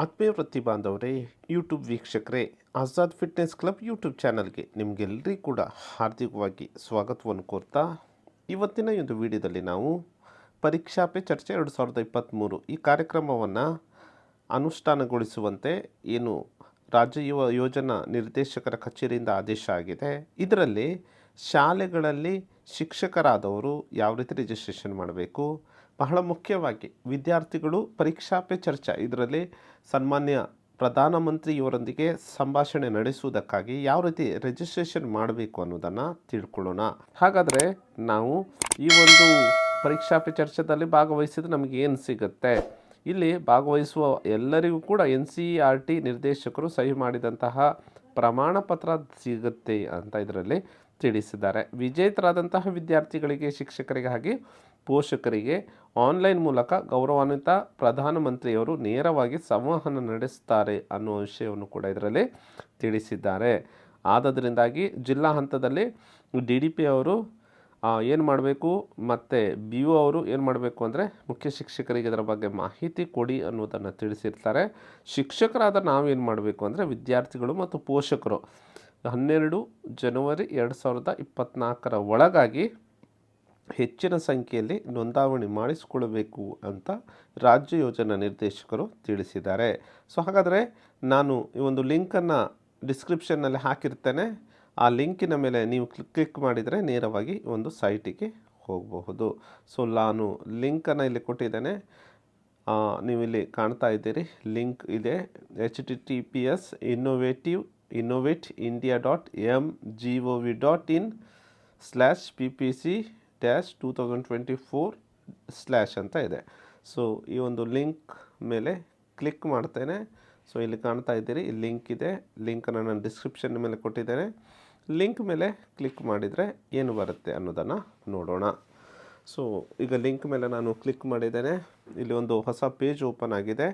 ಆತ್ಮೀಯ ವೃತ್ತಿ ಬಾಂಧವರೇ ಯೂಟ್ಯೂಬ್ ವೀಕ್ಷಕರೇ, ಆಜಾದ್ ಫಿಟ್ನೆಸ್ ಕ್ಲಬ್ ಯೂಟ್ಯೂಬ್ ಚಾನಲ್ಗೆ ನಿಮಗೆಲ್ಲರಿಗೂ ಕೂಡ ಹಾರ್ದಿಕವಾಗಿ ಸ್ವಾಗತವನ್ನು ಕೋರ್ತಾ, ಇವತ್ತಿನ ಒಂದು ವಿಡಿಯೋದಲ್ಲಿ ನಾವು ಪರೀಕ್ಷಾ ಪೇ ಚರ್ಚೆ ಎರಡು ಸಾವಿರದ ಇಪ್ಪತ್ತ್ಮೂರು ಈ ಕಾರ್ಯಕ್ರಮವನ್ನು ಅನುಷ್ಠಾನಗೊಳಿಸುವಂತೆ ಏನು ರಾಜ್ಯ ಯುವ ಯೋಜನಾ ನಿರ್ದೇಶಕರ ಕಚೇರಿಯಿಂದ ಆದೇಶ ಆಗಿದೆ. ಇದರಲ್ಲಿ ಶಾಲೆಗಳಲ್ಲಿ ಶಿಕ್ಷಕರಾದವರು ಯಾವ ರೀತಿ ರಿಜಿಸ್ಟ್ರೇಷನ್ ಮಾಡಬೇಕು ಬಹಳ ಮುಖ್ಯವಾಗಿ ವಿದ್ಯಾರ್ಥಿಗಳು ಪರೀಕ್ಷಾ ಪೇ ಚರ್ಚಾ. ಇದರಲ್ಲಿ ಸನ್ಮಾನ್ಯ ಪ್ರಧಾನಮಂತ್ರಿಯವರೊಂದಿಗೆ ಸಂಭಾಷಣೆ ನಡೆಸುವುದಕ್ಕಾಗಿ ಯಾವ ರೀತಿ ರಿಜಿಸ್ಟ್ರೇಷನ್ ಮಾಡಬೇಕು ಅನ್ನೋದನ್ನು ತಿಳ್ಕೊಳ್ಳೋಣ. ಹಾಗಾದರೆ ನಾವು ಈ ಒಂದು ಪರೀಕ್ಷಾ ಪೇ ಚರ್ಚೆದಲ್ಲಿ ಭಾಗವಹಿಸಿದ್ರೆ ನಮಗೆ ಏನು ಸಿಗುತ್ತೆ? ಇಲ್ಲಿ ಭಾಗವಹಿಸುವ ಎಲ್ಲರಿಗೂ ಕೂಡ ಎನ್ ಸಿ ಆರ್ ಟಿ ನಿರ್ದೇಶಕರು ಸಹಿ ಮಾಡಿದಂತಹ ಪ್ರಮಾಣ ಪತ್ರ ಸಿಗುತ್ತೆ ಅಂತ ಇದರಲ್ಲಿ ತಿಳಿಸಿದ್ದಾರೆ. ವಿಜೇತರಾದಂತಹ ವಿದ್ಯಾರ್ಥಿಗಳಿಗೆ, ಶಿಕ್ಷಕರಿಗೆ ಹಾಗೆ ಪೋಷಕರಿಗೆ ಆನ್ಲೈನ್ ಮೂಲಕ ಗೌರವಾನ್ವಿತ ಪ್ರಧಾನಮಂತ್ರಿಯವರು ನೇರವಾಗಿ ಸಂವಹನ ನಡೆಸುತ್ತಾರೆ ಅನ್ನುವ ವಿಷಯವನ್ನು ಕೂಡ ಇದರಲ್ಲಿ ತಿಳಿಸಿದ್ದಾರೆ. ಆದ್ದರಿಂದಾಗಿ ಜಿಲ್ಲಾ ಹಂತದಲ್ಲಿ ಡಿ ಡಿ ಪಿ ಅವರು ಏನು ಮಾಡಬೇಕು ಮತ್ತು ಬಿ ಯು ಅವರು ಏನು ಮಾಡಬೇಕು ಅಂದರೆ ಮುಖ್ಯ ಶಿಕ್ಷಕರಿಗೆ ಇದರ ಬಗ್ಗೆ ಮಾಹಿತಿ ಕೊಡಿ ಅನ್ನೋದನ್ನು ತಿಳಿಸಿರ್ತಾರೆ. ಶಿಕ್ಷಕರಾದ ನಾವೇನು ಮಾಡಬೇಕು ಅಂದರೆ ವಿದ್ಯಾರ್ಥಿಗಳು ಮತ್ತು ಪೋಷಕರು ಹನ್ನೆರಡು ಜನವರಿ ಎರಡು ಸಾವಿರದ ಇಪ್ಪತ್ತ್ನಾಲ್ಕರ ಒಳಗಾಗಿ ಹೆಚ್ಚಿನ ಸಂಖ್ಯೆಯಲ್ಲಿ ನೋಂದಾವಣಿ ಮಾಡಿಸಿಕೊಳ್ಳಬೇಕು ಅಂತ ರಾಜ್ಯ ಯೋಜನಾ ನಿರ್ದೇಶಕರು ತಿಳಿಸಿದ್ದಾರೆ. ಸೊ ಹಾಗಾದರೆ ನಾನು ಈ ಒಂದು ಲಿಂಕನ್ನು ಡಿಸ್ಕ್ರಿಪ್ಷನ್ನಲ್ಲಿ ಹಾಕಿರ್ತೇನೆ. ಆ ಲಿಂಕಿನ ಮೇಲೆ ನೀವು ಕ್ಲಿಕ್ ಮಾಡಿದರೆ ನೇರವಾಗಿ ಒಂದು ಸೈಟಿಗೆ ಹೋಗಬಹುದು. ಸೊ ನಾನು ಲಿಂಕನ್ನು ಇಲ್ಲಿ ಕೊಟ್ಟಿದ್ದೇನೆ. ನೀವು ಇಲ್ಲಿ ಕಾಣ್ತಾ ಇದ್ದೀರಿ. ಲಿಂಕ್ ಇದೆ. H T T P S innovative innovate India dot M G O V dot in slash P P C dash two thousand twenty four slash ಅಂತ ಇದೆ. ಸೊ ಈ ಒಂದು ಲಿಂಕ್ ಮೇಲೆ ಕ್ಲಿಕ್ ಮಾಡ್ತೇನೆ. ಸೊ ಇಲ್ಲಿ ಕಾಣ್ತಾ ಇದ್ದೀರಿ, ಈ ಲಿಂಕ್ ಇದೆ. ಲಿಂಕನ್ನು ನಾನು ಡಿಸ್ಕ್ರಿಪ್ಷನ್ ಮೇಲೆ ಕೊಟ್ಟಿದ್ದೇನೆ. ಲಿಂಕ್ ಮೇಲೆ ಕ್ಲಿಕ್ ಮಾಡಿದರೆ ಏನು ಬರುತ್ತೆ ಅನ್ನೋದನ್ನು ನೋಡೋಣ. ಸೊ ಈಗ ಲಿಂಕ್ ಮೇಲೆ ನಾನು ಕ್ಲಿಕ್ ಮಾಡಿದ್ದೇನೆ. ಇಲ್ಲಿ ಒಂದು ಹೊಸ ಪೇಜ್ ಓಪನ್ ಆಗಿದೆ.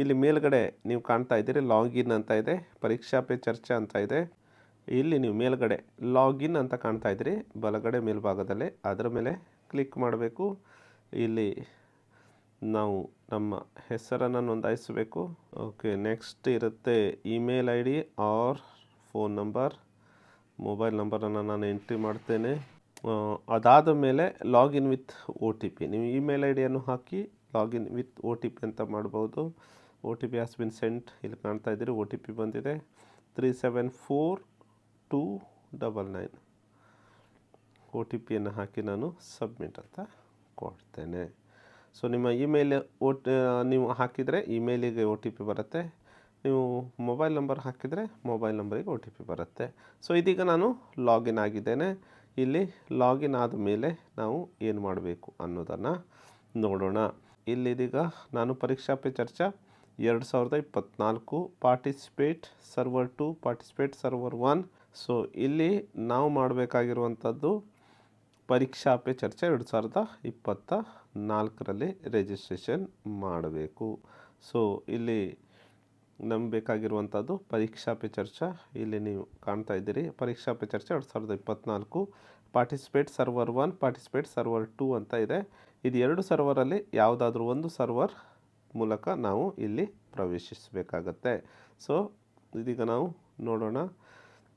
ಇಲ್ಲಿ ಮೇಲ್ಗಡೆ ನೀವು ಕಾಣ್ತಾ ಇದ್ದೀರಿ ಲಾಗಿನ್ ಅಂತ ಇದೆ, ಪರೀಕ್ಷಾ ಪೇ ಚರ್ಚೆ ಅಂತ ಇದೆ. ಇಲ್ಲಿ ನೀವು ಮೇಲ್ಗಡೆ ಲಾಗಿನ್ ಅಂತ ಕಾಣ್ತಾ ಇದ್ರಿ. ಬಲಗಡೆ ಮೇಲ್ಭಾಗದಲ್ಲಿ ಅದರ ಮೇಲೆ ಕ್ಲಿಕ್ ಮಾಡಬೇಕು. ಇಲ್ಲಿ ನಾವು ನಮ್ಮ ಹೆಸರನ್ನು ನೋಂದಾಯಿಸಬೇಕು. ಓಕೆ, ನೆಕ್ಸ್ಟ್ ಇರುತ್ತೆ email I D or, phone number, mobile ನಂಬರನ್ನು ನಾನು ಎಂಟ್ರಿ ಮಾಡ್ತೇನೆ. ಅದಾದ ಮೇಲೆ login with O T P. ನೀವು ಇಮೇಲ್ ಐ ಡಿಯನ್ನು ಹಾಕಿ login with O T P ಅಂತ ಮಾಡ್ಬೋದು. O T P has been sent. ಇಲ್ಲಿ ಕಾಣ್ತಾ ಇದ್ದೀರಿ ಒ ಟಿ ಪಿ ಬಂದಿದೆ. Three seven four two double nine O T ಪಿಯನ್ನು ಹಾಕಿ ನಾನು ಸಬ್ಮಿಟ್ ಅಂತ ಕೊಡ್ತೇನೆ. ಸೊ ನಿಮ್ಮ ಇಮೇಲ್ ಓ ನೀವು ಹಾಕಿದರೆ ಇಮೇಲಿಗೆ ಒ ಟಿ ಪಿ ಬರುತ್ತೆ. ನೀವು ಮೊಬೈಲ್ ನಂಬರ್ ಹಾಕಿದರೆ ಮೊಬೈಲ್ ನಂಬರಿಗೆ ಒ ಟಿ ಪಿ ಬರುತ್ತೆ. ಸೊ ಇದೀಗ ನಾನು ಲಾಗಿನ್ ಆಗಿದ್ದೇನೆ. ಇಲ್ಲಿ ಲಾಗಿನ್ ಆದ ಮೇಲೆ ನಾವು ಏನು ಮಾಡಬೇಕು ಅನ್ನೋದನ್ನು ನೋಡೋಣ. ಇಲ್ಲಿದೀಗ ನಾನು ಪರೀಕ್ಷಾ ಪೇ ಚರ್ಚಾ ಎರಡು ಸಾವಿರದ ಇಪ್ಪತ್ತ್ನಾಲ್ಕು participate server two participate server one so ಇಲ್ಲಿ ನಾವು ಮಾಡಬೇಕಾಗಿರುವಂಥದ್ದು ಪರೀಕ್ಷಾ ಪೇ ಚರ್ಚೆ ಎರಡು ಸಾವಿರದ ಇಪ್ಪತ್ತ ನಾಲ್ಕರಲ್ಲಿ ರಿಜಿಸ್ಟ್ರೇಷನ್ ಮಾಡಬೇಕು. ಸೊ ಇಲ್ಲಿ ನಮ್ಗೆ ಬೇಕಾಗಿರುವಂಥದ್ದು ಪರೀಕ್ಷಾ ಪೇ ಚರ್ಚಾ. ಇಲ್ಲಿ ನೀವು ಕಾಣ್ತಾ ಇದ್ದೀರಿ ಪರೀಕ್ಷಾ ಪೇ ಚರ್ಚೆ ಎರಡು ಸಾವಿರದ ಇಪ್ಪತ್ತ್ನಾಲ್ಕು participate server one participate server two ಅಂತ ಇದೆ. ಇದು ಎರಡು ಸರ್ವರಲ್ಲಿ ಯಾವುದಾದ್ರೂ ಒಂದು ಸರ್ವರ್ ಮೂಲಕ ನಾವು ಇಲ್ಲಿ ಪ್ರವೇಶಿಸಬೇಕಾಗತ್ತೆ. ಸೊ ಇದೀಗ ನಾವು ನೋಡೋಣ.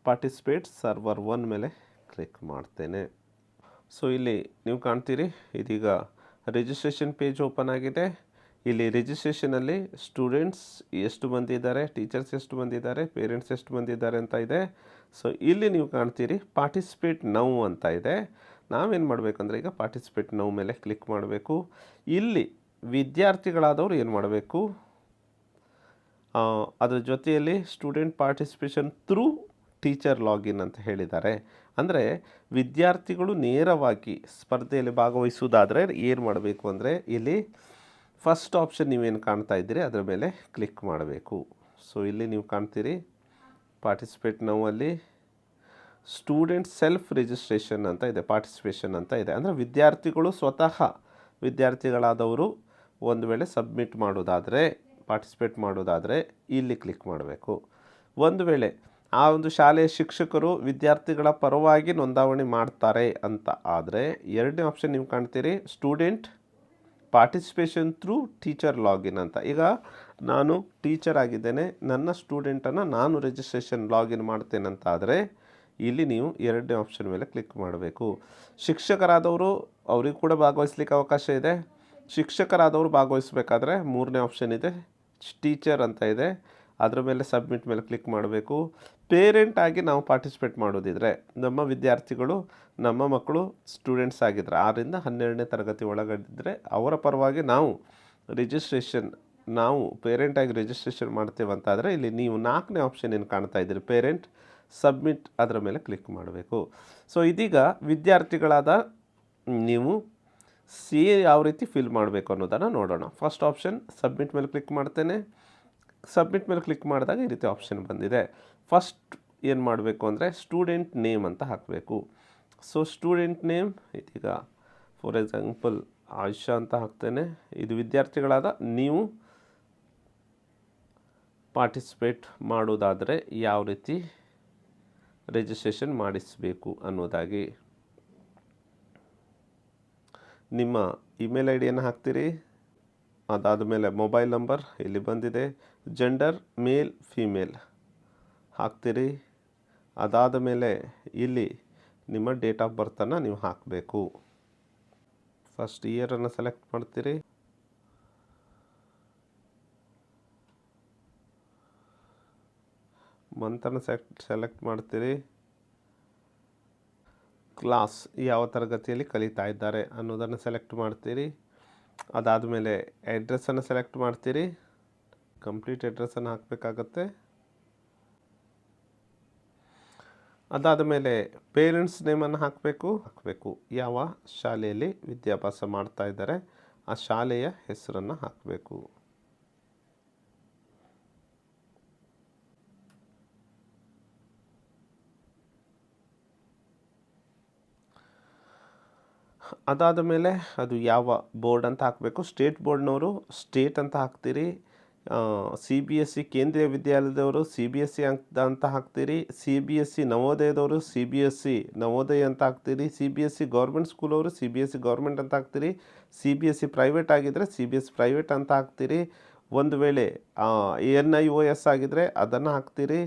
ಪಾರ್ಟಿಸಿಪೇಟ್ ಸರ್ವರ್ ಒನ್ ಮೇಲೆ ಕ್ಲಿಕ್ ಮಾಡ್ತೇನೆ. ಸೊ ಇಲ್ಲಿ ನೀವು ಕಾಣ್ತೀರಿ, ಇದೀಗ ರಿಜಿಸ್ಟ್ರೇಷನ್ ಪೇಜ್ ಓಪನ್ ಆಗಿದೆ. ಇಲ್ಲಿ ರಿಜಿಸ್ಟ್ರೇಷನಲ್ಲಿ ಸ್ಟೂಡೆಂಟ್ಸ್ ಎಷ್ಟು ಮಂದಿ ಇದ್ದಾರೆ ಟೀಚರ್ಸ್ ಎಷ್ಟು ಮಂದಿ ಇದ್ದಾರೆ ಪೇರೆಂಟ್ಸ್ ಎಷ್ಟು ಮಂದಿ ಇದ್ದಾರೆ ಅಂತ ಇದೆ. ಸೊ ಇಲ್ಲಿ ನೀವು ಕಾಣ್ತೀರಿ ಪಾರ್ಟಿಸಿಪೇಟ್ ನೌ ಅಂತ ಇದೆ. ನಾವೇನು ಮಾಡಬೇಕಂದ್ರೆ, ಈಗ ಪಾರ್ಟಿಸಿಪೇಟ್ ನೌ ಮೇಲೆ ಕ್ಲಿಕ್ ಮಾಡಬೇಕು. ಇಲ್ಲಿ ವಿದ್ಯಾರ್ಥಿಗಳಾದವರು ಏನು ಮಾಡಬೇಕು? ಅದ್ರ ಜೊತೆಯಲ್ಲಿ student participation through teacher login ಅಂತ ಹೇಳಿದ್ದಾರೆ. ಅಂದರೆ ವಿದ್ಯಾರ್ಥಿಗಳು ನೇರವಾಗಿ ಸ್ಪರ್ಧೆಯಲ್ಲಿ ಭಾಗವಹಿಸುವುದಾದರೆ ಏನು ಮಾಡಬೇಕು ಅಂದರೆ ಇಲ್ಲಿ ಫಸ್ಟ್ ಆಪ್ಷನ್ ನೀವೇನು ಕಾಣ್ತಾ ಇದ್ದೀರಿ, ಅದರ ಮೇಲೆ ಕ್ಲಿಕ್ ಮಾಡಬೇಕು. ಸೊ ಇಲ್ಲಿ ನೀವು ಕಾಣ್ತೀರಿ ಪಾರ್ಟಿಸಿಪೇಟ್ ನೋವಲ್ಲಿ ಸ್ಟೂಡೆಂಟ್ ಸೆಲ್ಫ್ ರಿಜಿಸ್ಟ್ರೇಷನ್ ಅಂತ ಇದೆ ಪಾರ್ಟಿಸಿಪೇಷನ್ ಅಂತ ಇದೆ. ಅಂದರೆ ವಿದ್ಯಾರ್ಥಿಗಳು ಸ್ವತಃ ವಿದ್ಯಾರ್ಥಿಗಳಾದವರು ಒಂದು ವೇಳೆ ಸಬ್ಮಿಟ್ ಮಾಡೋದಾದರೆ ಪಾರ್ಟಿಸಿಪೇಟ್ ಮಾಡೋದಾದರೆ ಇಲ್ಲಿ ಕ್ಲಿಕ್ ಮಾಡಬೇಕು. ಒಂದು ವೇಳೆ ಆ ಒಂದು ಶಾಲೆಯ ಶಿಕ್ಷಕರು ವಿದ್ಯಾರ್ಥಿಗಳ ಪರವಾಗಿ ನೋಂದಾವಣಿ ಮಾಡ್ತಾರೆ ಅಂತ. ಆದರೆ ಎರಡನೇ ಆಪ್ಷನ್ ನೀವು ಕಾಣ್ತೀರಿ student participation through teacher login ಅಂತ. ಈಗ ನಾನು ಟೀಚರ್ ಆಗಿದ್ದೇನೆ, ನನ್ನ ಸ್ಟೂಡೆಂಟನ್ನು ನಾನು ರಿಜಿಸ್ಟ್ರೇಷನ್ ಲಾಗಿನ್ ಮಾಡ್ತೇನೆ ಅಂತ ಆದರೆ ಇಲ್ಲಿ ನೀವು ಎರಡನೇ ಆಪ್ಷನ್ ಮೇಲೆ ಕ್ಲಿಕ್ ಮಾಡಬೇಕು. ಶಿಕ್ಷಕರಾದವರು ಅವ್ರಿಗೆ ಕೂಡ ಭಾಗವಹಿಸ್ಲಿಕ್ಕೆ ಅವಕಾಶ ಇದೆ. ಶಿಕ್ಷಕರಾದವರು ಭಾಗವಹಿಸಬೇಕಾದ್ರೆ ಮೂರನೇ ಆಪ್ಷನ್ ಇದೆ ಟೀಚರ್ ಅಂತ ಇದೆ. ಅದರ ಮೇಲೆ ಸಬ್ಮಿಟ್ ಮೇಲೆ ಕ್ಲಿಕ್ ಮಾಡಬೇಕು. ಪೇರೆಂಟ್ ಆಗಿ ನಾವು ಪಾರ್ಟಿಸಿಪೇಟ್ ಮಾಡೋದಿದ್ರೆ ನಮ್ಮ ವಿದ್ಯಾರ್ಥಿಗಳು, ನಮ್ಮ ಮಕ್ಕಳು ಸ್ಟೂಡೆಂಟ್ಸ್ ಆಗಿದ್ದರೆ ಆರರಿಂದ ಹನ್ನೆರಡನೇ ತರಗತಿ ಒಳಗಡಿದ್ರೆ ಅವರ ಪರವಾಗಿ ನಾವು ರಿಜಿಸ್ಟ್ರೇಷನ್, ನಾವು ಪೇರೆಂಟಾಗಿ ರಿಜಿಸ್ಟ್ರೇಷನ್ ಮಾಡ್ತೇವೆ ಅಂತಾದರೆ ಇಲ್ಲಿ ನೀವು ನಾಲ್ಕನೇ ಆಪ್ಷನ್ ಏನು ಕಾಣ್ತಾ ಇದ್ದೀರಿ? ಪೇರೆಂಟ್ ಸಬ್ಮಿಟ್ ಅದರ ಮೇಲೆ ಕ್ಲಿಕ್ ಮಾಡಬೇಕು. ಸೊ, ಇದೀಗ ವಿದ್ಯಾರ್ಥಿಗಳಾದ ನೀವು ಸಿ ಯಾವ ರೀತಿ ಫಿಲ್ ಮಾಡಬೇಕು ಅನ್ನೋದನ್ನು ನೋಡೋಣ. ಫಸ್ಟ್ ಆಪ್ಷನ್, ಸಬ್ಮಿಟ್ ಮೇಲೆ ಕ್ಲಿಕ್ ಮಾಡ್ತೇನೆ. ಸಬ್ಮಿಟ್ ಮೇಲೆ ಕ್ಲಿಕ್ ಮಾಡಿದಾಗ ಈ ರೀತಿ ಆಪ್ಷನ್ ಬಂದಿದೆ. ಫಸ್ಟ್ ಏನು ಮಾಡಬೇಕು ಅಂದರೆ ಸ್ಟೂಡೆಂಟ್ ನೇಮ್ ಅಂತ ಹಾಕಬೇಕು. ಸೊ ಸ್ಟೂಡೆಂಟ್ ನೇಮ್ ಇದೀಗ ಫಾರ್ ಎಕ್ಸಾಂಪಲ್ ಆಯುಷಾ ಅಂತ ಹಾಕ್ತೇನೆ. ಇದು ವಿದ್ಯಾರ್ಥಿಗಳಾದ ನೀವು ಪಾರ್ಟಿಸಿಪೇಟ್ ಮಾಡೋದಾದರೆ ಯಾವ ರೀತಿ ರಿಜಿಸ್ಟ್ರೇಷನ್ ಮಾಡಿಸಬೇಕು ಅನ್ನೋದಾಗಿ. ನಿಮ್ಮ ಇಮೇಲ್ ಐ ಡಿಯನ್ನು ಹಾಕ್ತೀರಿ. ಅದಾದ ಮೇಲೆ ಮೊಬೈಲ್ ನಂಬರ್ ಇಲ್ಲಿ ಬಂದಿದೆ? ಜೆಂಡರ್ ಮೇಲ್ ಫೀಮೇಲ್ ಹಾಕ್ತೀರಿ. ಅದಾದ ಮೇಲೆ ಇಲ್ಲಿ ನಿಮ್ಮ ಡೇಟ್ ಆಫ್ ಬರ್ತನ್ನು ನೀವು ಹಾಕಬೇಕು. ಫಸ್ಟ್ ಇಯರನ್ನು ಸೆಲೆಕ್ಟ್ ಮಾಡ್ತೀರಿ. ಮಂತನ್ನು ಸೆಲೆಕ್ಟ್ ಸೆಲೆಕ್ಟ್ ಮಾಡ್ತೀರಿ. ಕ್ಲಾಸ್ ಯಾವ ತರಗತಿಯಲ್ಲಿ ಕಲಿತಾ ಇದ್ದಾರೆ ಅನ್ನೋದನ್ನು ಸೆಲೆಕ್ಟ್ ಮಾಡ್ತೀರಿ. ಅದಾದ ಮೇಲೆ ಅಡ್ರೆಸ್ಸನ್ನು ಸೆಲೆಕ್ಟ್ ಮಾಡ್ತೀರಿ. ಕಂಪ್ಲೀಟ್ ಅಡ್ರೆಸ್ಸನ್ನು ಹಾಕಬೇಕಾಗತ್ತೆ. ಅದಾದ ಮೇಲೆ ಪೇರೆಂಟ್ಸ್ ನೇಮನ್ನು ಹಾಕಬೇಕು. ಹಾಕಬೇಕು. ಯಾವ ಶಾಲೆಯಲ್ಲಿ ವಿದ್ಯಾಭ್ಯಾಸ ಮಾಡ್ತಾ ಇದ್ದಾರೆ? ಆ ಶಾಲೆಯ ಹೆಸರನ್ನು ಹಾಕಬೇಕು. ಅದಾದ ಮೇಲೆ ಅದು ಯಾವ ಬೋರ್ಡ್ ಅಂತ ಹಾಕಬೇಕು? ಸ್ಟೇಟ್ ಬೋರ್ಡ್ನವರು ಸ್ಟೇಟ್ ಅಂತ ಹಾಕ್ತೀರಿ. ಸಿ ಬಿ ಎಸ್ ಸಿ ಕೇಂದ್ರೀಯ ವಿದ್ಯಾಲಯದವರು ಸಿ ಬಿ ಎಸ್ ಸಿ ಅಂತ ಅಂತ ಹಾಕ್ತೀರಿ, C B S C ನವೋದಯದವರು C B S C Navodaya ಅಂತ ಹಾಕ್ತೀರಿ, C B S C government ಸ್ಕೂಲವರು C B S C government ಅಂತ ಹಾಕ್ತೀರಿ, C B S C private ಆಗಿದ್ದರೆ ಸಿ ಬಿ ಎಸ್ ಪ್ರೈವೇಟ್ ಅಂತ ಹಾಕ್ತೀರಿ, ಒಂದು ವೇಳೆ ಎನ್ ಐ ಒ ಎಸ್ ಆಗಿದ್ದರೆ ಅದನ್ನು ಹಾಕ್ತೀರಿ,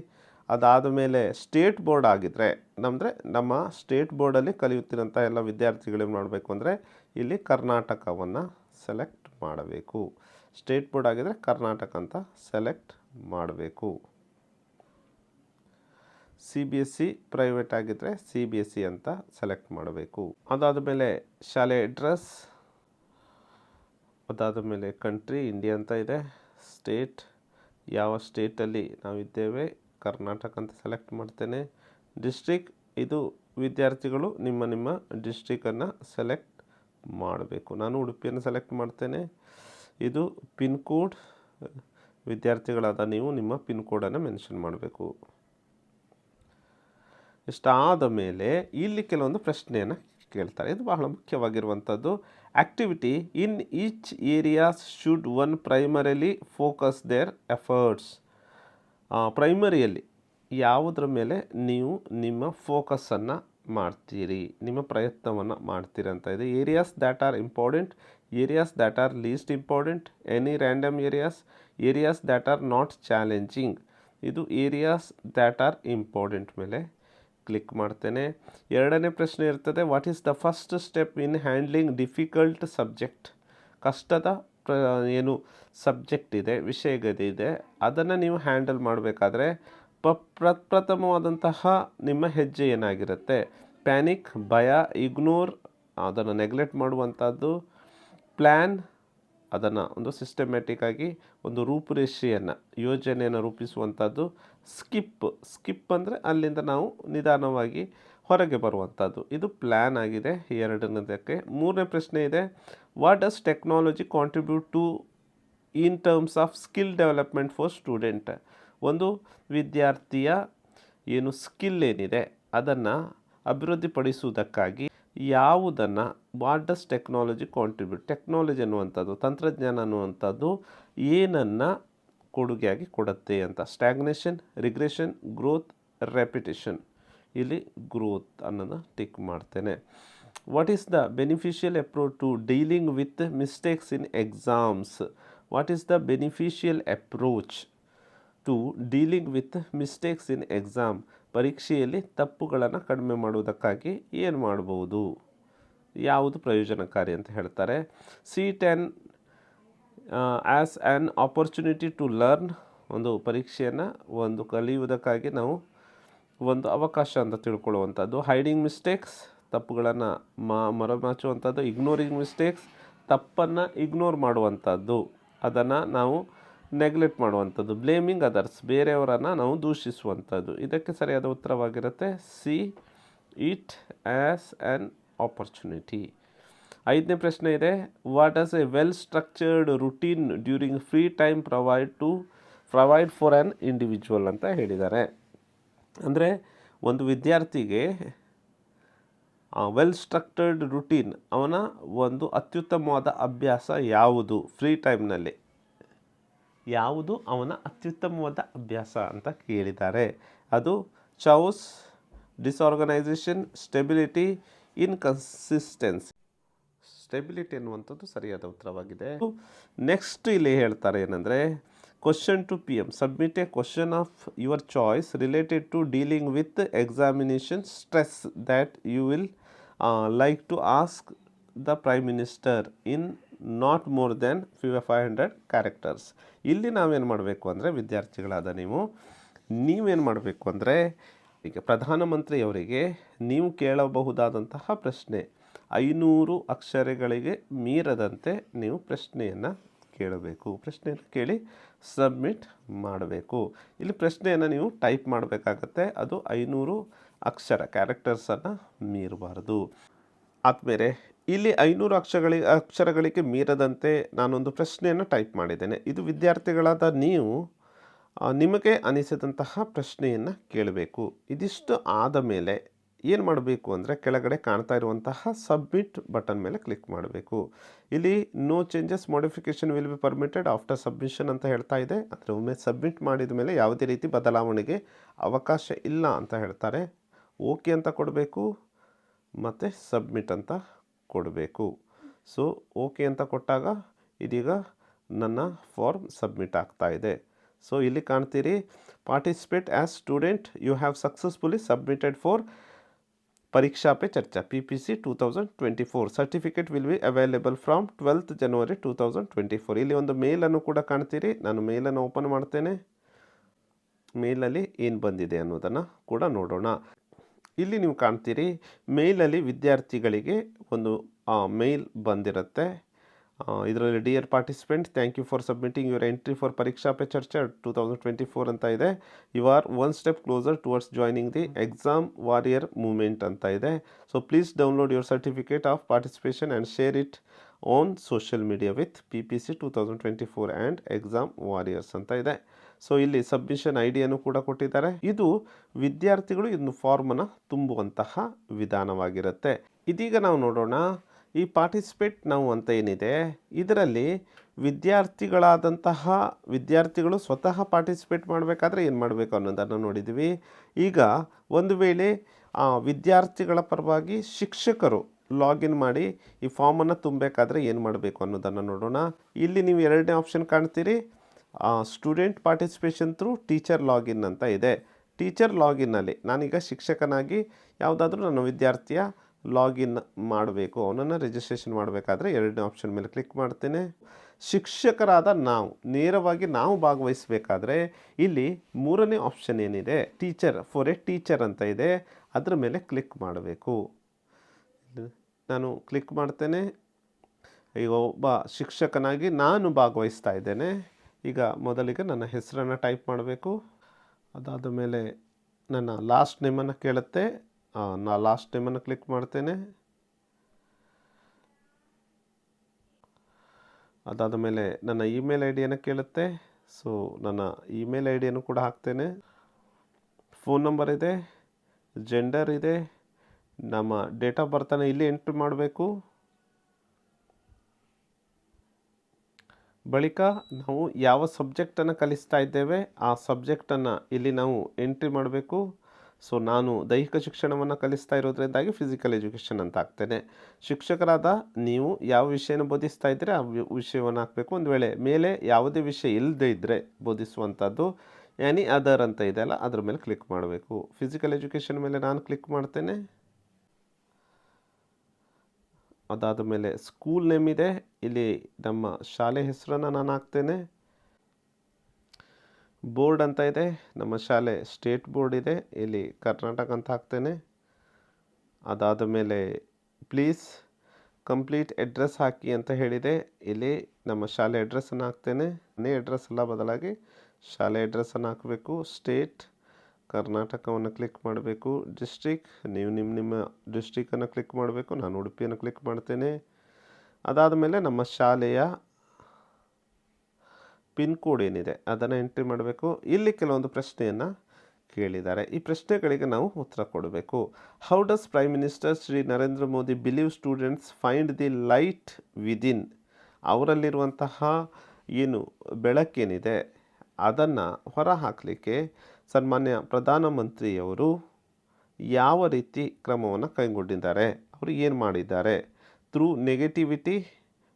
ಅದಾದ ಮೇಲೆ ಸ್ಟೇಟ್ ಬೋರ್ಡ್ ಆಗಿದ್ದರೆ ನಮ್ಮದ್ರೆ ನಮ್ಮ ಸ್ಟೇಟ್ ಬೋರ್ಡಲ್ಲಿ ಕಲಿಯುತ್ತಿರೋಂಥ ಎಲ್ಲ ವಿದ್ಯಾರ್ಥಿಗಳು ಏನು ಮಾಡಬೇಕು ಅಂದರೆ, ಇಲ್ಲಿ ಕರ್ನಾಟಕವನ್ನು ಸೆಲೆಕ್ಟ್ ಮಾಡಬೇಕು. ಸ್ಟೇಟ್ ಬೋರ್ಡ್ ಆಗಿದ್ದರೆ ಕರ್ನಾಟಕ ಅಂತ ಸೆಲೆಕ್ಟ್ ಮಾಡಬೇಕು. C B S C private ಆಗಿದ್ದರೆ ಸಿ ಬಿ ಎಸ್ ಸಿ ಅಂತ ಸೆಲೆಕ್ಟ್ ಮಾಡಬೇಕು. ಅದಾದ ಮೇಲೆ ಶಾಲೆ ಅಡ್ರೆಸ್, ಅದಾದ ಮೇಲೆ ಕಂಟ್ರಿ, ಇಂಡಿಯಾ ಅಂತ ಇದೆ. ಸ್ಟೇಟ್, ಯಾವ ಸ್ಟೇಟಲ್ಲಿ ನಾವಿದ್ದೇವೆ, ಕರ್ನಾಟಕ ಅಂತ ಸೆಲೆಕ್ಟ್ ಮಾಡ್ತೇನೆ. ಡಿಸ್ಟ್ರಿಕ್, ಇದು ವಿದ್ಯಾರ್ಥಿಗಳು ನಿಮ್ಮ ನಿಮ್ಮ ಡಿಸ್ಟ್ರಿಕ್ಕನ್ನು ಸೆಲೆಕ್ಟ್ ಮಾಡಬೇಕು. ನಾನು ಉಡುಪಿಯನ್ನು ಸೆಲೆಕ್ಟ್ ಮಾಡ್ತೇನೆ. ಇದು ಪಿನ್ ಕೋಡ್, ವಿದ್ಯಾರ್ಥಿಗಳಾದ ನೀವು ನಿಮ್ಮ ಪಿನ್ ಕೋಡನ್ನು ಮೆನ್ಷನ್ ಮಾಡಬೇಕು. ಇಷ್ಟಾದ ಮೇಲೆ ಇಲ್ಲಿ ಕೆಲವೊಂದು ಪ್ರಶ್ನೆಯನ್ನು ಕೇಳ್ತಾರೆ. ಇದು ಬಹಳ ಮುಖ್ಯವಾಗಿರುವಂಥದ್ದು. Activity in each areas should one primarily focus their efforts ಪ್ರೈಮರಿಯಲ್ಲಿ ಯಾವುದರ ಮೇಲೆ ನೀವು ನಿಮ್ಮ ಫೋಕಸನ್ನು ಮಾಡ್ತೀರಿ, ನಿಮ್ಮ ಪ್ರಯತ್ನವನ್ನು ಮಾಡ್ತೀರಿ ಅಂತ ಇದೆ. Areas that are important areas that are least important any random areas areas that are not challenging ಇದು ಏರಿಯಾಸ್ ದ್ಯಾಟ್ ಆರ್ ಇಂಪಾರ್ಟೆಂಟ್ ಮೇಲೆ ಕ್ಲಿಕ್ ಮಾಡ್ತೇನೆ. ಎರಡನೇ ಪ್ರಶ್ನೆ ಇರ್ತದೆ what is the first step in handling difficult subject ಕಷ್ಟದ ಪ್ರ, ಏನು subject ಇದೆ, ವಿಷಯಗತಿ ಇದೆ, ಅದನ್ನು ನೀವು ಹ್ಯಾಂಡಲ್ ಮಾಡಬೇಕಾದ್ರೆ ಪ ಪ್ರಪ್ರಥಮವಾದಂತಹ ನಿಮ್ಮ ಹೆಜ್ಜೆ ಏನಾಗಿರುತ್ತೆ? ಪ್ಯಾನಿಕ್ ಭಯ ಇಗ್ನೋರ್ ಅದನ್ನು ನೆಗ್ಲೆಕ್ಟ್ ಮಾಡುವಂಥದ್ದು ಪ್ಲ್ಯಾನ್ ಅದನ್ನು ಒಂದು ಸಿಸ್ಟಮ್ಯಾಟಿಕ್ಕಾಗಿ ಒಂದು ರೂಪುರೇಷೆಯನ್ನು, ಯೋಜನೆಯನ್ನು ರೂಪಿಸುವಂಥದ್ದು ಸ್ಕಿಪ್. ಸ್ಕಿಪ್ ಅಂದರೆ ಅಲ್ಲಿಂದ ನಾವು ನಿಧಾನವಾಗಿ ಹೊರಗೆ ಬರುವಂಥದ್ದು. ಇದು ಪ್ಲ್ಯಾನ್ ಆಗಿದೆ ಎರಡನೇದಕ್ಕೆ. ಮೂರನೇ ಪ್ರಶ್ನೆ ಇದೆ what does technology contribute to in terms of skill development for student ಒಂದು, ವಿದ್ಯಾರ್ಥಿಯ ಏನು ಸ್ಕಿಲ್ ಏನಿದೆ ಅದನ್ನು ಅಭಿವೃದ್ಧಿಪಡಿಸುವುದಕ್ಕಾಗಿ ಯಾವುದನ್ನು what does technology contribute technology ಅನ್ನುವಂಥದ್ದು, ತಂತ್ರಜ್ಞಾನ ಅನ್ನುವಂಥದ್ದು ಏನನ್ನು ಕೊಡುಗೆಯಾಗಿ ಕೊಡುತ್ತೆ ಅಂತ. ಸ್ಟ್ಯಾಗ್ನೇಷನ್ ರಿಗ್ರೆಷನ್ ಗ್ರೋತ್ ರೆಪಿಟೇಷನ್ ಇಲ್ಲಿ ಗ್ರೋತ್ ಅನ್ನೋದನ್ನು ಟಿಕ್ ಮಾಡ್ತೇನೆ. What is the beneficial approach to dealing with mistakes in exams what is the beneficial approach to dealing with mistakes in exam ಪರೀಕ್ಷೆಯಲ್ಲಿ ತಪ್ಪುಗಳನ್ನು ಕಡಿಮೆ ಮಾಡುವುದಕ್ಕಾಗಿ ಏನು ಮಾಡಬಹುದು ಯಾವುದು ಪ್ರಯೋಜನಕಾರಿ ಅಂತ ಹೇಳ್ತಾರೆ. See them as an opportunity to learn ಒಂದು ಪರೀಕ್ಷೆಯನ್ನು ಒಂದು ಕಲಿಯುವುದಕ್ಕಾಗಿ ನಾವು ಒಂದು ಅವಕಾಶ ಅಂತ ತಿಳ್ಕೊಳ್ಳುವಂಥದ್ದು. ಹೈಡಿಂಗ್ ಮಿಸ್ಟೇಕ್ಸ್ ತಪ್ಪುಗಳನ್ನು ಮಾ, ಮರಮಾಚುವಂಥದ್ದು. ಇಗ್ನೋರಿಂಗ್ ಮಿಸ್ಟೇಕ್ಸ್ ತಪ್ಪನ್ನು ಇಗ್ನೋರ್ ಮಾಡುವಂಥದ್ದು. ಅದನ್ನು ನಾವು ನೆಗ್ಲೆಕ್ಟ್ ಮಾಡುವಂಥದ್ದು ಬ್ಲೇಮಿಂಗ್ ಅದರ್ಸ್ ಬೇರೆಯವರನ್ನು ನಾವು ದೂಷಿಸುವಂಥದ್ದು. ಇದಕ್ಕೆ ಸರಿಯಾದ ಉತ್ತರವಾಗಿರುತ್ತೆ see it as an opportunity ಐದನೇ ಪ್ರಶ್ನೆ ಇದೆ what is a well structured routine during free time provide to provide for an individual ಅಂತ ಹೇಳಿದ್ದಾರೆ. ಅಂದರೆ ಒಂದು ವಿದ್ಯಾರ್ಥಿಗೆ ವೆಲ್ ಸ್ಟ್ರಕ್ಚರ್ಡ್ ರುಟೀನ್ ಅವನ ಒಂದು ಅತ್ಯುತ್ತಮವಾದ ಅಭ್ಯಾಸ ಯಾವುದು? ಫ್ರೀ ಟೈಮ್ನಲ್ಲಿ ಯಾವುದು ಅವನ ಅತ್ಯುತ್ತಮವಾದ ಅಭ್ಯಾಸ ಅಂತ ಕೇಳಿದ್ದಾರೆ. ಅದು chaos disorganisation stability, inconsistency. Stability ಎನ್ನುವಂಥದ್ದು ಸರಿಯಾದ ಉತ್ತರವಾಗಿದೆ. ನೆಕ್ಸ್ಟ್ ಇಲ್ಲಿ ಹೇಳ್ತಾರೆ ಏನಂದರೆ question to P M submit a question of your choice related to dealing with examination stress that you will like to ask the prime minister in not more than five five hundred characters ಇಲ್ಲಿ ನಾವೇನು ಮಾಡಬೇಕು ಅಂದರೆ, ವಿದ್ಯಾರ್ಥಿಗಳಾದ ನೀವು, ನೀವೇನು ಮಾಡಬೇಕು ಅಂದರೆ, ಈಗ ಪ್ರಧಾನಮಂತ್ರಿಯವರಿಗೆ ನೀವು ಕೇಳಬಹುದಾದಂತಹ ಪ್ರಶ್ನೆ, ಐನೂರು ಅಕ್ಷರಗಳಿಗೆ ಮೀರದಂತೆ ನೀವು ಪ್ರಶ್ನೆಯನ್ನು ಕೇಳಬೇಕು. ಪ್ರಶ್ನೆಯನ್ನು ಕೇಳಿ ಸಬ್ಮಿಟ್ ಮಾಡಬೇಕು. ಇಲ್ಲಿ ಪ್ರಶ್ನೆಯನ್ನು ನೀವು ಟೈಪ್ ಮಾಡಬೇಕಾಗತ್ತೆ. ಅದು ಐನೂರು ಅಕ್ಷರ ಕ್ಯಾರೆಕ್ಟರ್ಸನ್ನು ಮೀರಬಾರದು. ಆದಮೇಲೆ ಇಲ್ಲಿ ಐನೂರು ಅಕ್ಷರಗಳಿಗೆ ಅಕ್ಷರಗಳಿಗೆ ಮೀರದಂತೆ ನಾನೊಂದು ಪ್ರಶ್ನೆಯನ್ನು ಟೈಪ್ ಮಾಡಿದ್ದೇನೆ. ಇದು ವಿದ್ಯಾರ್ಥಿಗಳಾದ ನೀವು ನಿಮಗೆ ಅನಿಸಿದಂತಹ ಪ್ರಶ್ನೆಯನ್ನು ಕೇಳಬೇಕು. ಇದಿಷ್ಟು ಆದ ಮೇಲೆ ಏನು ಮಾಡಬೇಕು ಅಂದರೆ ಕೆಳಗಡೆ ಕಾಣ್ತಾ ಇರುವಂತಹ ಸಬ್ಮಿಟ್ ಬಟನ್ ಮೇಲೆ ಕ್ಲಿಕ್ ಮಾಡಬೇಕು. ಇಲ್ಲಿ no changes modification will be permitted after submission ಅಂತ ಹೇಳ್ತಾ ಇದೆ. ಆದರೆ ಒಮ್ಮೆ ಸಬ್ಮಿಟ್ ಮಾಡಿದ ಮೇಲೆ ಯಾವುದೇ ರೀತಿ ಬದಲಾವಣೆಗೆ ಅವಕಾಶ ಇಲ್ಲ ಅಂತ ಹೇಳ್ತಾರೆ. ಓಕೆ ಅಂತ ಕೊಡಬೇಕು. ಮತ್ತು ಸಬ್ಮಿಟ್ ಅಂತ ಕೊಡಬೇಕು. ಸೊ ಓಕೆ ಅಂತ ಕೊಟ್ಟಾಗ ಇದೀಗ ನನ್ನ ಫಾರ್ಮ್ ಸಬ್ಮಿಟ್ ಆಗ್ತಾ ಇದೆ. ಸೊ ಇಲ್ಲಿ ಕಾಣ್ತೀರಿ participate as student you have successfully submitted for Pariksha Pe Charcha P P C two thousand twenty four certificate will be available from twelfth January two thousand twenty four ಇಲ್ಲಿ ಒಂದು ಮೇಲನ್ನು ಕೂಡ ಕಾಣ್ತೀರಿ, ನಾನು ಮೇಲನ್ನು open ಮಾಡ್ತೇನೆ. ಮೇಲಲ್ಲಿ ಏನು ಬಂದಿದೆ ಅನ್ನೋದನ್ನು ಕೂಡ ನೋಡೋಣ. ಇಲ್ಲಿ ನೀವು ಕಾಣ್ತೀರಿ ಮೇಲಲ್ಲಿ ವಿದ್ಯಾರ್ಥಿಗಳಿಗೆ ಒಂದು ಮೇಲ್ ಬಂದಿರುತ್ತೆ. ಇದರಲ್ಲಿ dear participant thank you for submitting your entry for Pariksha Pe Charcha two thousand twenty four ಅಂತ ಇದೆ. You are one step closer towards joining the exam warrior movement ಅಂತ ಇದೆ. So please download your certificate of participation and share it on social media with P P C two thousand twenty four and exam warriors ಅಂತ ಇದೆ. So ಇಲ್ಲಿ submission I ಡಿಯನ್ನು ಕೂಡ ಕೊಟ್ಟಿದ್ದಾರೆ. ಇದು ವಿದ್ಯಾರ್ಥಿಗಳು ಇದನ್ನು ಫಾರ್ಮನ್ನು ತುಂಬುವಂತಹ ವಿಧಾನವಾಗಿರುತ್ತೆ. ಇದೀಗ ನಾವು ನೋಡೋಣ, ಈ ಪಾರ್ಟಿಸಿಪೇಟ್ ನಾವು ಅಂತ ಏನಿದೆ? ಇದರಲ್ಲಿ ವಿದ್ಯಾರ್ಥಿಗಳಾದಂತಹ ವಿದ್ಯಾರ್ಥಿಗಳು ಸ್ವತಃ ಪಾರ್ಟಿಸಿಪೇಟ್ ಮಾಡಬೇಕಾದ್ರೆ ಏನು ಮಾಡಬೇಕು ಅನ್ನೋದನ್ನು ನೋಡಿದ್ವಿ. ಈಗ ಒಂದು ವೇಳೆ ವಿದ್ಯಾರ್ಥಿಗಳ ಪರವಾಗಿ ಶಿಕ್ಷಕರು ಲಾಗಿನ್ ಮಾಡಿ ಈ ಫಾರ್ಮನ್ನು ತುಂಬಬೇಕಾದ್ರೆ ಏನು ಮಾಡಬೇಕು ಅನ್ನೋದನ್ನು ನೋಡೋಣ. ಇಲ್ಲಿ ನೀವು ಎರಡನೇ option ಕಾಣ್ತೀರಿ. Student participation through teacher login ಅಂತ ಇದೆ. ಟೀಚರ್ ಲಾಗಿನ್ನಲ್ಲಿ ನಾನೀಗ ಶಿಕ್ಷಕನಾಗಿ ಯಾವುದಾದ್ರೂ ನನ್ನ ವಿದ್ಯಾರ್ಥಿಯ ಲಾಗಿನ್ ಮಾಡಬೇಕು. ಅವನನ್ನು ರಿಜಿಸ್ಟ್ರೇಷನ್ ಮಾಡಬೇಕಾದ್ರೆ ಎರಡನೇ ಆಪ್ಷನ್ ಮೇಲೆ ಕ್ಲಿಕ್ ಮಾಡ್ತೇನೆ. ಶಿಕ್ಷಕರಾದ ನಾವು, ನೇರವಾಗಿ ನಾವು ಭಾಗವಹಿಸಬೇಕಾದ್ರೆ ಇಲ್ಲಿ ಮೂರನೇ ಆಪ್ಷನ್ ಏನಿದೆ? ಟೀಚರ್ ಫಾರ್ ಎ ಟೀಚರ್ ಅಂತ ಇದೆ. ಅದರ ಮೇಲೆ ಕ್ಲಿಕ್ ಮಾಡಬೇಕು. ನಾನು ಕ್ಲಿಕ್ ಮಾಡ್ತೇನೆ. ಈಗ ಒಬ್ಬ ಶಿಕ್ಷಕನಾಗಿ ನಾನು ಭಾಗವಹಿಸ್ತಾ ಇದ್ದೇನೆ. ಈಗ ಮೊದಲಿಗೆ ನನ್ನ ಹೆಸರನ್ನು ಟೈಪ್ ಮಾಡಬೇಕು. ಅದಾದ ಮೇಲೆ ನನ್ನ ಲಾಸ್ಟ್ ನೇಮನ್ನು ಕೇಳುತ್ತೆ. ನಾ ಲಾಸ್ಟ್ ನೇಮನ್ನು ಕ್ಲಿಕ್ ಮಾಡ್ತೇನೆ. ಅದಾದ ಮೇಲೆ ನನ್ನ ಇಮೇಲ್ ಐ ಡಿಯನ್ನು ಕೇಳುತ್ತೆ. ಸೊ ನನ್ನ ಇಮೇಲ್ ಐ ಡಿಯನ್ನು ಕೂಡ ಹಾಕ್ತೇನೆ. ಫೋನ್ ನಂಬರ್ ಇದೆ ಜೆಂಡರ್ ಇದೆ, ನಮ್ಮ ಡೇಟ್ ಆಫ್ ಬರ್ತಾನೆ ಇಲ್ಲಿ ಎಂಟ್ರಿ ಮಾಡಬೇಕು. ಬಳಿಕ ನಾವು ಯಾವ ಸಬ್ಜೆಕ್ಟನ್ನು ಕಲಿಸ್ತಾ ಇದ್ದೇವೆ, ಆ ಸಬ್ಜೆಕ್ಟನ್ನು ಇಲ್ಲಿ ನಾವು ಎಂಟ್ರಿ ಮಾಡಬೇಕು. ಸೊ ನಾನು ದೈಹಿಕ ಶಿಕ್ಷಣವನ್ನು ಕಲಿಸ್ತಾ ಇರೋದ್ರಿಂದಾಗಿ ಫಿಸಿಕಲ್ ಎಜುಕೇಷನ್ ಅಂತ ಹಾಕ್ತೇನೆ ಶಿಕ್ಷಕರಾದ ನೀವು ಯಾವ ವಿಷಯನ ಬೋಧಿಸ್ತಾ ಇದ್ದರೆ, ಆ ವಿಷಯವನ್ನು ಹಾಕಬೇಕು. ಒಂದು ವೇಳೆ ಮೇಲೆ ಯಾವುದೇ ವಿಷಯ ಇಲ್ಲದೇ ಇದ್ದರೆ ಬೋಧಿಸುವಂಥದ್ದು ಎನಿ ಅದರ್ ಅಂತ ಇದೆಯಲ್ಲ ಅದ್ರ ಮೇಲೆ ಕ್ಲಿಕ್ ಮಾಡಬೇಕು. ಫಿಸಿಕಲ್ ಎಜುಕೇಷನ್ ಮೇಲೆ ನಾನು ಕ್ಲಿಕ್ ಮಾಡ್ತೇನೆ. ಅದಾದ ಮೇಲೆ ಸ್ಕೂಲ್ ನೇಮ್ ಇದೆ. ಇಲ್ಲಿ ನಮ್ಮ ಶಾಲೆ ಹೆಸರನ್ನು ನಾನು ಹಾಕ್ತೇನೆ. ಬೋರ್ಡ್ ಅಂತ ಇದೆ. ನಮ್ಮ ಶಾಲೆ ಸ್ಟೇಟ್ ಬೋರ್ಡ್ ಇದೆ. ಇಲ್ಲಿ ಕರ್ನಾಟಕ ಅಂತ ಹಾಕ್ತೇನೆ. ಅದಾದ ಮೇಲೆ ಪ್ಲೀಸ್ ಕಂಪ್ಲೀಟ್ ಅಡ್ರೆಸ್ ಹಾಕಿ ಅಂತ ಹೇಳಿದೆ. ಇಲ್ಲಿ ನಮ್ಮ ಶಾಲೆ ಅಡ್ರೆಸ್ಸನ್ನು ಹಾಕ್ತೇನೆ. ಮನೆ ಅಡ್ರೆಸ್ ಎಲ್ಲ ಬದಲಾಗಿ ಶಾಲೆ ಅಡ್ರೆಸ್ಸನ್ನು ಹಾಕಬೇಕು. ಸ್ಟೇಟ್ ಕರ್ನಾಟಕವನ್ನು ಕ್ಲಿಕ್ ಮಾಡಬೇಕು. ಡಿಸ್ಟ್ರಿಕ್ ನೀವು ನಿಮ್ಮ ನಿಮ್ಮ ಡಿಸ್ಟ್ರಿಕ್ಕನ್ನು ಕ್ಲಿಕ್ ಮಾಡಬೇಕು. ನಾನು ಉಡುಪಿಯನ್ನು ಕ್ಲಿಕ್ ಮಾಡ್ತೇನೆ. ಅದಾದ ಮೇಲೆ ನಮ್ಮ ಶಾಲೆಯ ಪಿನ್ ಕೋಡ್ ಏನಿದೆ, ಅದನ್ನು ಎಂಟ್ರಿ ಮಾಡಬೇಕು. ಇಲ್ಲಿ ಕೆಲವೊಂದು ಪ್ರಶ್ನೆಯನ್ನು ಕೇಳಿದ್ದಾರೆ. ಈ ಪ್ರಶ್ನೆಗಳಿಗೆ ನಾವು ಉತ್ತರ ಕೊಡಬೇಕು. How does prime minister Shri Narendra Modi believe students find the light within ಅವರಲ್ಲಿರುವಂತಹ ಏನು ಬೆಳಕೇನಿದೆ, ಅದನ್ನು ಹೊರ ಹಾಕಲಿಕ್ಕೆ ಸನ್ಮಾನ್ಯ ಪ್ರಧಾನಮಂತ್ರಿಯವರು ಯಾವ ರೀತಿ ಕ್ರಮವನ್ನು ಕೈಗೊಂಡಿದ್ದಾರೆ, ಅವರು ಏನು ಮಾಡಿದ್ದಾರೆ? Through negativity,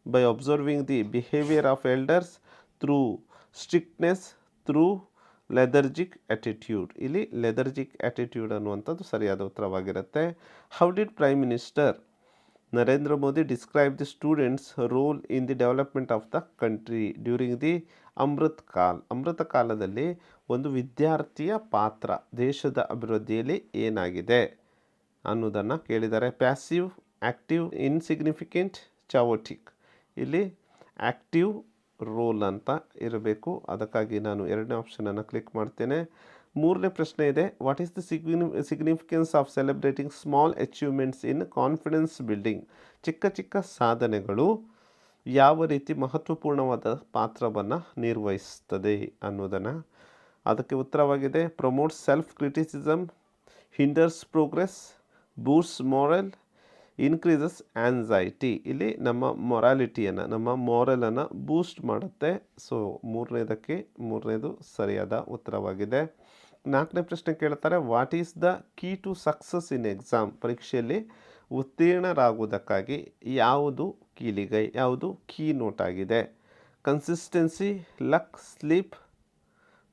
by observing the behaviour of elders, through strictness, through lethargic attitude ಇಲ್ಲಿ ಲೆದರ್ಜಿಕ್ ಆ್ಯಟಿಟ್ಯೂಡ್ ಅನ್ನುವಂಥದ್ದು ಸರಿಯಾದ ಉತ್ತರವಾಗಿರುತ್ತೆ. How did prime minister Narendra Modi describe the students role in the development of the country during the Amrit Kaal? ಅಮೃತ ಕಾಲದಲ್ಲಿ ಒಂದು ವಿದ್ಯಾರ್ಥಿಯ ಪಾತ್ರ ದೇಶದ ಅಭಿವೃದ್ಧಿಯಲ್ಲಿ ಏನಾಗಿದೆ ಅನ್ನೋದನ್ನು ಕೇಳಿದ್ದಾರೆ ಪ್ಯಾಸಿವ್ ಆ್ಯಕ್ಟಿವ್ ಇನ್ಸಿಗ್ನಿಫಿಕೆಂಟ್, ಚಾವೋಟಿಕ್. ಇಲ್ಲಿ ಆ್ಯಕ್ಟಿವ್ ರೋಲ್ ಅಂತ ಇರಬೇಕು. ಅದಕ್ಕಾಗಿ ನಾನು ಎರಡನೇ ಆಪ್ಷನನ್ನು ಕ್ಲಿಕ್ ಮಾಡ್ತೇನೆ. ಮೂರನೇ ಪ್ರಶ್ನೆ ಇದೆ. What is the signi significance of celebrating small achievements in confidence building ಚಿಕ್ಕ ಚಿಕ್ಕ ಸಾಧನೆಗಳು ಯಾವ ರೀತಿ ಮಹತ್ವಪೂರ್ಣವಾದ ಪಾತ್ರವನ್ನು ನಿರ್ವಹಿಸ್ತದೆ ಅನ್ನೋದನ್ನು ಅದಕ್ಕೆ ಉತ್ತರವಾಗಿದೆ promote self criticism hinders progress boost morale increases anxiety ಇಲ್ಲಿ ನಮ್ಮ ಮೊರಾಲಿಟಿಯನ್ನು ನಮ್ಮ ಮಾರಲನ್ನು ಬೂಸ್ಟ್ ಮಾಡುತ್ತೆ. ಸೊ ಮೂರನೇದಕ್ಕೆ, ಮೂರನೇದು ಸರಿಯಾದ ಉತ್ತರವಾಗಿದೆ. ನಾಲ್ಕನೇ ಪ್ರಶ್ನೆ ಕೇಳ್ತಾರೆ what is the key to success in exam ಪರೀಕ್ಷೆಯಲ್ಲಿ ಉತ್ತೀರ್ಣರಾಗುವುದಕ್ಕಾಗಿ ಯಾವುದು ಕೀಲಿಗೈ, ಯಾವುದು ಕೀ ನೋಟ್ ಆಗಿದೆ? ಕನ್ಸಿಸ್ಟೆನ್ಸಿ ಲಕ್ ಸ್ಲೀಪ್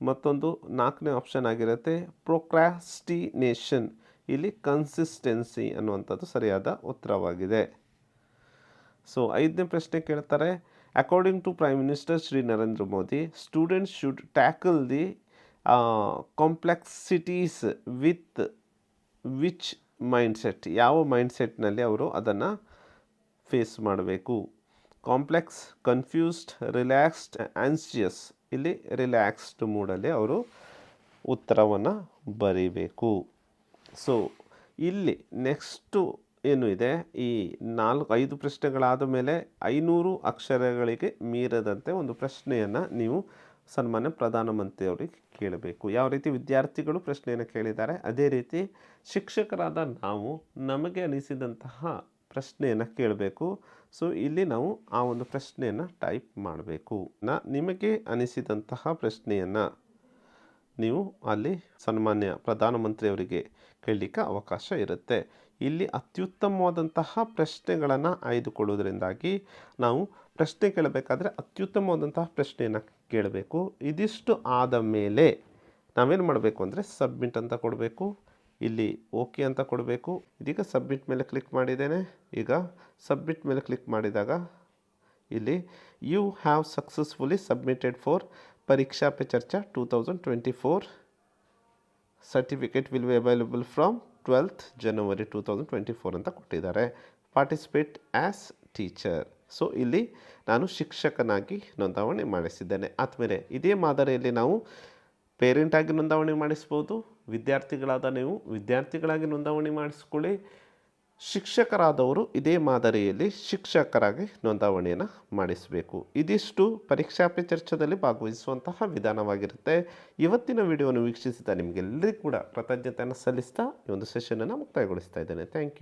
ಮತ್ತೊಂದು ನಾಲ್ಕನೇ ಆಪ್ಷನ್ ಆಗಿರುತ್ತೆ ಪ್ರೊಕ್ರಾಸ್ಟಿನೇಷನ್ ಇಲ್ಲಿ ಕನ್ಸಿಸ್ಟೆನ್ಸಿ ಅನ್ನುವಂಥದ್ದು ಸರಿಯಾದ ಉತ್ತರವಾಗಿದೆ. ಸೊ ಐದನೇ ಪ್ರಶ್ನೆ ಕೇಳ್ತಾರೆ according to prime minister Shri Narendra Modi students should tackle the complexities with which mindset ಯಾವ ಮೈಂಡ್ಸೆಟ್ನಲ್ಲಿ ಅವರು ಅದನ್ನು ಫೇಸ್ ಮಾಡಬೇಕು? ಕಾಂಪ್ಲೆಕ್ಸ್ ಕನ್ಫ್ಯೂಸ್ಡ್ ರಿಲ್ಯಾಕ್ಸ್ಡ್ ಆನ್ಸಿಯಸ್ ಇಲ್ಲಿ ರಿಲ್ಯಾಕ್ಸ್ಡ್ ಮೂಡಲ್ಲಿ ಅವರು ಉತ್ತರವನ್ನು ಬರೀಬೇಕು. ಸೊ ಇಲ್ಲಿ ನೆಕ್ಸ್ಟು ಏನು ಇದೆ? ಈ ನಾಲ್ಕು, ಐದು ಪ್ರಶ್ನೆಗಳಾದ ಮೇಲೆ ಐನೂರು ಅಕ್ಷರಗಳಿಗೆ ಮೀರದಂತೆ ಒಂದು ಪ್ರಶ್ನೆಯನ್ನು ನೀವು ಸನ್ಮಾನ್ಯ ಪ್ರಧಾನಮಂತ್ರಿಯವರಿಗೆ ಕೇಳಬೇಕು. ಯಾವ ರೀತಿ ವಿದ್ಯಾರ್ಥಿಗಳು ಪ್ರಶ್ನೆಯನ್ನು ಕೇಳಿದ್ದಾರೆ? ಅದೇ ರೀತಿ ಶಿಕ್ಷಕರಾದ ನಾವು ನಮಗೆ ಅನಿಸಿದಂತಹ ಪ್ರಶ್ನೆಯನ್ನು ಕೇಳಬೇಕು. ಸೊ ಇಲ್ಲಿ ನಾವು ಆ ಒಂದು ಪ್ರಶ್ನೆಯನ್ನು ಟೈಪ್ ಮಾಡಬೇಕು. ನ ನಿಮಗೆ ಅನಿಸಿದಂತಹ ಪ್ರಶ್ನೆಯನ್ನು ನೀವು ಅಲ್ಲಿ ಸನ್ಮಾನ್ಯ ಪ್ರಧಾನಮಂತ್ರಿಯವರಿಗೆ ಕೇಳಲಿಕ್ಕೆ ಅವಕಾಶ ಇರುತ್ತೆ. ಇಲ್ಲಿ ಅತ್ಯುತ್ತಮವಾದಂತಹ ಪ್ರಶ್ನೆಗಳನ್ನು ಆಯ್ದುಕೊಳ್ಳೋದ್ರಿಂದಾಗಿ ನಾವು ಪ್ರಶ್ನೆ ಕೇಳಬೇಕಾದ್ರೆ ಅತ್ಯುತ್ತಮವಾದಂತಹ ಪ್ರಶ್ನೆಯನ್ನು ಕೇಳಬೇಕು. ಇದಿಷ್ಟು ಆದ ಮೇಲೆ ನಾವೇನು ಮಾಡಬೇಕು ಅಂದರೆ ಸಬ್ಮಿಟ್ ಅಂತ ಕೊಡಬೇಕು. ಇಲ್ಲಿ ಓಕೆ ಅಂತ ಕೊಡಬೇಕು. ಇದೀಗ ಸಬ್ಮಿಟ್ ಮೇಲೆ ಕ್ಲಿಕ್ ಮಾಡಿದ್ದೇನೆ. ಈಗ ಸಬ್ಮಿಟ್ ಮೇಲೆ ಕ್ಲಿಕ್ ಮಾಡಿದಾಗ ಇಲ್ಲಿ you have successfully submitted for Pariksha Pe Charcha two certificate will be available from twelfth January two thousand twenty four ಅಂತ ಕೊಟ್ಟಿದ್ದಾರೆ. ಪಾರ್ಟಿಸಿಪೇಟ್ ಆ್ಯಸ್ ಟೀಚರ್ ಸೊ ಇಲ್ಲಿ ನಾನು ಶಿಕ್ಷಕನಾಗಿ ನೋಂದಾವಣೆ ಮಾಡಿಸಿದ್ದೇನೆ. ಆದಮೇಲೆ ಇದೇ ಮಾದರಿಯಲ್ಲಿ ನಾವು ಪೇರೆಂಟಾಗಿ ನೋಂದಾವಣೆ ಮಾಡಿಸ್ಬೋದು. ವಿದ್ಯಾರ್ಥಿಗಳಾದ ನೀವು ವಿದ್ಯಾರ್ಥಿಗಳಾಗಿ ನೋಂದಾವಣಿ ಮಾಡಿಸ್ಕೊಳ್ಳಿ. ಶಿಕ್ಷಕರಾದವರು ಇದೇ ಮಾದರಿಯಲ್ಲಿ ಶಿಕ್ಷಕರಾಗಿ ನೋಂದಾವಣಿಯನ್ನು ಮಾಡಿಸಬೇಕು. ಇದಿಷ್ಟು ಪರೀಕ್ಷಾ ಪೇ ಚರ್ಚೆಯಲ್ಲಿ ಭಾಗವಹಿಸುವಂತಹ ವಿಧಾನವಾಗಿರುತ್ತೆ. ಇವತ್ತಿನ ವಿಡಿಯೋವನ್ನು ವೀಕ್ಷಿಸಿದ ನಿಮಗೆಲ್ಲರಿಗೂ ಕೂಡ ಕೃತಜ್ಞತೆಯನ್ನು ಸಲ್ಲಿಸ್ತಾ ಈ ಒಂದು ಸೆಷನನ್ನು ಮುಕ್ತಾಯಗೊಳಿಸ್ತಾ ಇದ್ದೇನೆ. Thank you